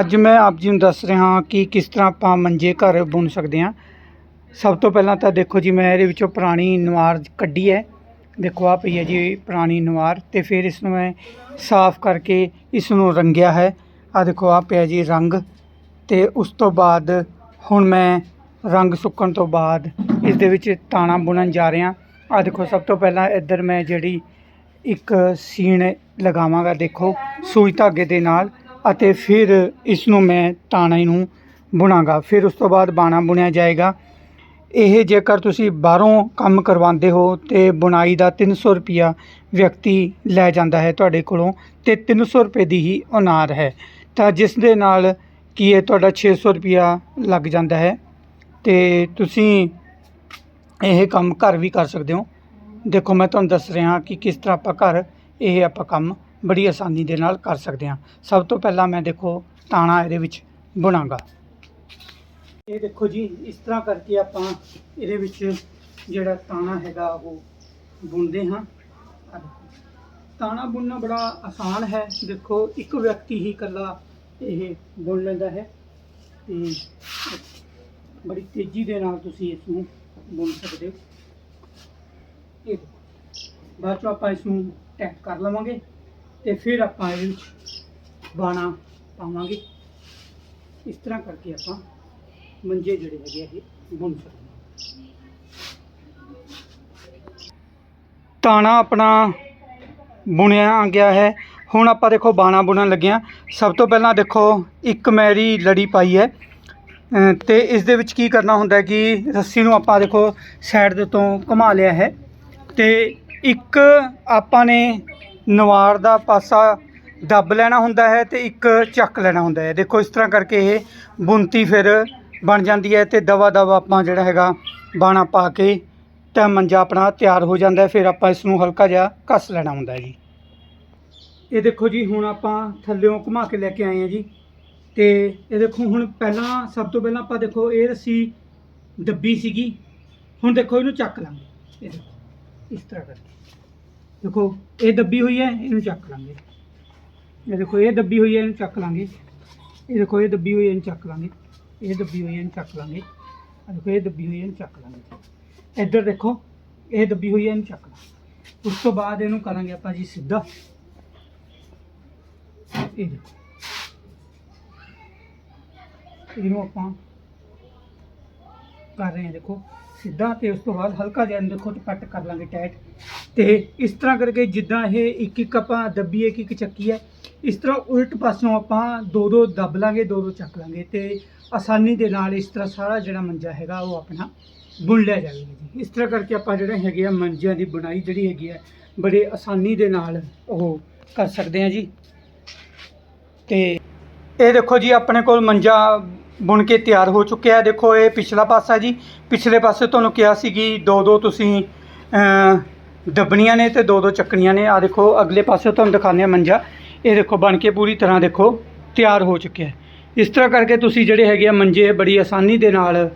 ਅੱਜ ਮੈਂ ਆਪ ਜੀ ਨੂੰ ਦੱਸ ਰਿਹਾ ਹਾਂ ਕਿ ਕਿਸ ਤਰ੍ਹਾਂ ਆਪਾਂ ਮੰਜੇ ਘਰ ਬੁਣ ਸਕਦੇ ਹਾਂ। ਸਭ ਤੋਂ ਪਹਿਲਾਂ ਤਾਂ ਦੇਖੋ ਜੀ, ਮੈਂ ਇਹਦੇ ਵਿੱਚੋਂ ਪੁਰਾਣੀ ਨਵਾਰ ਕੱਢੀ ਹੈ। ਦੇਖੋ ਆ ਪਈ ਹੈ ਜੀ ਪੁਰਾਣੀ ਨਵਾਰ ਤੇ ਫਿਰ ਇਸ ਨੂੰ ਮੈਂ ਸਾਫ਼ ਕਰਕੇ ਇਸ ਨੂੰ ਰੰਗਿਆ ਹੈ। ਆ ਦੇਖੋ ਆ ਪਿਆ ਜੀ ਰੰਗ ਤੇ ਉਸ ਤੋਂ ਬਾਅਦ ਹੁਣ ਮੈਂ ਰੰਗ ਸੁੱਕਣ ਤੋਂ ਬਾਅਦ ਇਸ ਦੇ ਵਿੱਚ ਤਾਣਾ ਬੁਣਨ ਜਾ ਰਿਹਾ। ਆ ਦੇਖੋ, ਸਭ ਤੋਂ ਪਹਿਲਾਂ ਇੱਧਰ ਮੈਂ ਜਿਹੜੀ ਇੱਕ ਸੀਨ ਲਗਾਵਾਂਗਾ, ਦੇਖੋ, ਸੂਈ ਧਾਗੇ ਦੇ ਨਾਲ। ਅਤੇ ਫਿਰ ਇਸ ਨੂੰ ਮੈਂ ਤਾਣੇ ਨੂੰ ਬੁਣਾਂਗਾ। ਫਿਰ ਉਸ ਤੋਂ ਬਾਅਦ ਬਾਣਾ ਬੁਣਿਆ ਜਾਏਗਾ। ਇਹ ਜੇਕਰ ਤੁਸੀਂ ਬਾਹਰੋਂ ਕੰਮ ਕਰਵਾਉਂਦੇ ਹੋ ਤੇ ਬੁਣਾਈ ਦਾ 300 ਰੁਪਿਆ ਵਿਅਕਤੀ ਲੈ ਜਾਂਦਾ ਹੈ ਤੁਹਾਡੇ ਕੋਲੋਂ, ਤੇ 300 ਰੁਪਏ ਦੀ ਹੀ ਉਨਾਰ ਹੈ। ਤਾਂ ਜਿਸ ਦੇ ਨਾਲ ਕੀ ਇਹ ਤੁਹਾਡਾ 600 ਰੁਪਿਆ ਲੱਗ ਜਾਂਦਾ ਹੈ, ਤੇ ਤੁਸੀਂ ਇਹ ਕੰਮ ਘਰ ਵੀ ਕਰ ਸਕਦੇ ਹੋ। ਦੇਖੋ, ਮੈਂ ਤੁਹਾਨੂੰ ਦੱਸ ਰਿਹਾ ਕਿ ਕਿਸ ਤਰ੍ਹਾਂ ਆਪਾਂ ਘਰ ਇਹ ਆਪਾਂ ਕੰਮ ਬੜੀ ਆਸਾਨੀ ਦੇ ਨਾਲ ਕਰ ਸਕਦੇ ਹਾਂ। ਸਭ ਤੋਂ ਪਹਿਲਾਂ ਮੈਂ ਦੇਖੋ ਤਾਣਾ ਇਹਦੇ ਵਿੱਚ ਬੁਣਾਂਗਾ। ਇਹ ਦੇਖੋ ਜੀ, ਇਸ ਤਰ੍ਹਾਂ ਕਰਕੇ ਆਪਾਂ ਇਹਦੇ ਵਿੱਚ ਜਿਹੜਾ ਤਾਣਾ ਹੈਗਾ ਉਹ ਬੁਣਦੇ ਹਾਂ। ਤਾਣਾ ਬੁਣਨਾ ਬੜਾ ਆਸਾਨ ਹੈ। ਦੇਖੋ, ਇੱਕ ਵਿਅਕਤੀ ਹੀ ਇਕੱਲਾ ਇਹ ਬੁਣ ਲੈਂਦਾ ਹੈ ਤੇ ਬੜੀ ਤੇਜ਼ੀ ਦੇ ਨਾਲ ਤੁਸੀਂ ਇਸ ਨੂੰ ਬੁਣ ਸਕਦੇ ਹੋ। ਇਹ ਬਾਅਦ ਚੋਂ ਆਪਾਂ ਇਸ ਨੂੰ ਟੈਕ ਕਰ ਲਵਾਂਗੇ। ਤੇ ਫਿਰ ਆਪਾਂ ਇਹਦੇ ਵਿੱਚ ਬਾਣਾ ਪਾਵਾਂਗੇ। ਇਸ ਤਰ੍ਹਾਂ ਕਰਕੇ ਆਪਾਂ ਮੰਜੇ ਜਿਹੜੇ ਹੈਗੇ ਆ ਇਹ ਬੁਣ ਸਕਦੇ ਤਾਣਾ ਆਪਣਾ ਬੁਣਿਆ ਗਿਆ ਹੈ। ਹੁਣ ਆਪਾਂ ਦੇਖੋ ਬਾਣਾ ਬੁਣਨ ਲੱਗਿਆ ਸਭ ਤੋਂ ਪਹਿਲਾਂ ਦੇਖੋ ਇੱਕ ਮੈਰੀ ਲੜੀ ਪਾਈ ਹੈ। ਅ, ਤੇ ਇਸ ਦੇ ਵਿੱਚ ਕੀ ਕਰਨਾ ਹੁੰਦਾ ਹੈ ਕਿ ਰੱਸੀ ਨੂੰ ਆਪਾਂ ਦੇਖੋ ਸਾਈਡ ਦੇ ਤੋਂ ਘੁਮਾ ਲਿਆ ਹੈ। ਤੇ ਇੱਕ ਆਪਾਂ ਨੇ ਨਵਾਰ ਦਾ ਪਾਸਾ ਦੱਬ ਲੈਣਾ ਹੁੰਦਾ ਹੈ ਤੇ ਇੱਕ ਚੱਕ ਲੈਣਾ ਹੁੰਦਾ ਹੈ। ਦੇਖੋ, ਇਸ ਤਰ੍ਹਾਂ ਕਰਕੇ ਇਹ ਬੁੰਤੀ ਫਿਰ ਬਣ ਜਾਂਦੀ ਹੈ ਤੇ ਦਵਾ ਦਵਾ ਆਪਾਂ ਜਿਹੜਾ ਹੈਗਾ ਬਾਣਾ ਪਾ ਕੇ ਤਾਂ ਮੰਜਾ ਆਪਣਾ ਤਿਆਰ ਹੋ ਜਾਂਦਾ ਫਿਰ ਆਪਾਂ ਇਸ ਨੂੰ ਹਲਕਾ ਜਿਹਾ ਕੱਸ ਲੈਣਾ ਹੁੰਦਾ ਜੀ। ਇਹ ਦੇਖੋ ਜੀ, ਹੁਣ ਆਪਾਂ ਥੱਲਿਓਂ ਘੁਮਾ ਕੇ ਲੈ ਕੇ ਆਏ ਹਾਂ ਜੀ। ਤੇ ਇਹ ਦੇਖੋ, ਹੁਣ ਪਹਿਲਾਂ ਸਭ ਤੋਂ ਪਹਿਲਾਂ ਆਪਾਂ ਦੇਖੋ, ਇਹ ਰੱਸੀ ਦੱਬੀ ਸੀਗੀ। ਹੁਣ ਦੇਖੋ, ਇਹਨੂੰ ਚੱਕ ਲਾਂਗੇ। ਇਹ ਦੇਖੋ, ਇਸ ਤਰ੍ਹਾਂ ਕਰਕੇ। ਦੇਖੋ, ਇਹ ਦੱਬੀ ਹੋਈ ਹੈ, ਇਹਨੂੰ ਚੱਕ ਲਾਂਗੇ। ਇਹ ਦੇਖੋ, ਇਹ ਦੱਬੀ ਹੋਈ ਹੈ, ਇਹਨੂੰ ਚੱਕ ਲਾਂਗੇ। ਇਹ ਦੇਖੋ, ਇਹ ਦੱਬੀ ਹੋਈ ਹੈ, ਇਹਨੂੰ ਚੱਕ ਲਾਂਗੇ। ਇਹ ਦੱਬੀ ਹੋਈ ਹੈ, ਇਹਨੂੰ ਚੱਕ ਲਾਂਗੇ। ਇਹ ਦੇਖੋ, ਇਹ ਦੱਬੀ ਹੋਈ ਹੈ, ਇਹਨੂੰ ਚੱਕ ਲਾਂਗੇ। ਇੱਧਰ ਦੇਖੋ, ਇਹ ਦੱਬੀ ਹੋਈ ਹੈ, ਇਹਨੂੰ ਚੱਕ ਲਾਂਗੇ। ਉਸ ਤੋਂ ਬਾਅਦ ਇਹਨੂੰ ਕਰਾਂਗੇ ਆਪਾਂ ਜੀ ਸਿੱਧਾ। ਇਹ ਦੇਖੋ। ਇਹਨੂੰ ਆਪਾਂ ਕਰ ਰਹੇ ਹਾਂ, ਦੇਖੋ। ਸਿੱਧਾ ਤੇ ਉਸ ਤੋਂ ਬਾਅਦ ਹਲਕਾ ਜਿਹਾ ਇਹਨੂੰ ਦੇਖੋ ਕੱਟ ਕਰ ਲਾਂਗੇ ਟਾਈਟ ਤੇ ਇਸ ਤਰ੍ਹਾਂ ਕਰਕੇ ਜਿੱਦਾਂ ਇਹ ਇੱਕ ਇੱਕ ਆਪਾਂ ਦੱਬੀਏ, ਇੱਕ ਇੱਕ ਚੱਕੀ ਹੈ ਇਸ ਤਰ੍ਹਾਂ ਉਲਟ ਪਾਸੋਂ ਆਪਾਂ ਦੋ ਦੋ ਦੱਬ ਲਾਂਗੇ, ਦੋ ਦੋ ਚੱਕ ਲਾਂਗੇ ਤੇ ਆਸਾਨੀ ਦੇ ਨਾਲ ਇਸ ਤਰ੍ਹਾਂ ਸਾਰਾ ਜਿਹੜਾ ਮੰਜਾ ਹੈਗਾ ਉਹ ਆਪਣਾ ਬੁਣ ਲਿਆ ਜਾਵੇਗਾ ਜੀ। ਇਸ ਤਰ੍ਹਾਂ ਕਰਕੇ ਆਪਾਂ ਜਿਹੜੇ ਹੈਗੇ ਆ ਮੰਜਿਆਂ ਦੀ ਬੁਣਾਈ ਜਿਹੜੀ ਹੈਗੀ ਹੈ ਬੜੇ ਆਸਾਨੀ ਦੇ ਨਾਲ ਉਹ ਕਰ ਸਕਦੇ ਹਾਂ ਜੀ। ਤੇ ਇਹ ਦੇਖੋ ਜੀ, ਆਪਣੇ ਕੋਲ ਮੰਜਾ ਬੁਣ ਕੇ ਤਿਆਰ ਹੋ ਚੁੱਕਿਆ। ਹੈ ਦੇਖੋ ਇਹ ਪਿਛਲਾ ਪਾਸਾ ਜੀ। ਪਿਛਲੇ ਪਾਸੇ ਤੁਹਾਨੂੰ ਕਿਹਾ ਸੀ ਕਿ ਦੋ ਦੋ ਤੁਸੀਂ ਦੱਬਣੀਆਂ ਨੇ ਤੇ ਦੋ ਦੋ ਚੱਕਣੀਆਂ ਨੇ। ਆ ਦੇਖੋ, ਅਗਲੇ ਪਾਸੇ ਤੁਹਾਨੂੰ ਦਿਖਾਉਂਦੇ ਆ ਮੰਜਾ। ਇਹ ਦੇਖੋ, ਬਣ ਕੇ ਪੂਰੀ ਤਰ੍ਹਾਂ ਦੇਖੋ, ਤਿਆਰ ਹੋ ਚੁੱਕਿਆ ਹੈ। ਇਸ ਤਰ੍ਹਾਂ ਕਰਕੇ ਤੁਸੀਂ ਜਿਹੜੇ ਹੈਗੇ ਆ ਮੰਜੇ ਬੜੀ ਆਸਾਨੀ ਦੇ ਨਾਲ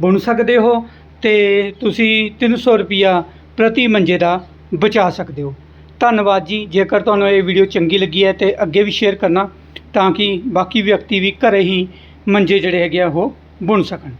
ਬੁਣ ਸਕਦੇ ਹੋ ਤੇ ਤੁਸੀਂ 300 ਰੁਪਿਆ ਪ੍ਰਤੀ ਮੰਜੇ ਦਾ ਬਚਾ ਸਕਦੇ ਹੋ। ਧੰਨਵਾਦ ਜੀ। ਜੇਕਰ ਤੁਹਾਨੂੰ ਇਹ ਵੀਡੀਓ ਚੰਗੀ ਲੱਗੀ ਹੈ ਤੇ ਅੱਗੇ ਵੀ ਸ਼ੇਅਰ ਕਰਨਾ ਤਾਂ ਕਿ ਬਾਕੀ ਵਿਅਕਤੀ ਵੀ ਘਰੇ ਹੀ ਮੰਜੇ ਜਿਹੜੇ ਹੈਗੇ ਆ ਉਹ ਬੁਣ ਸਕਣ।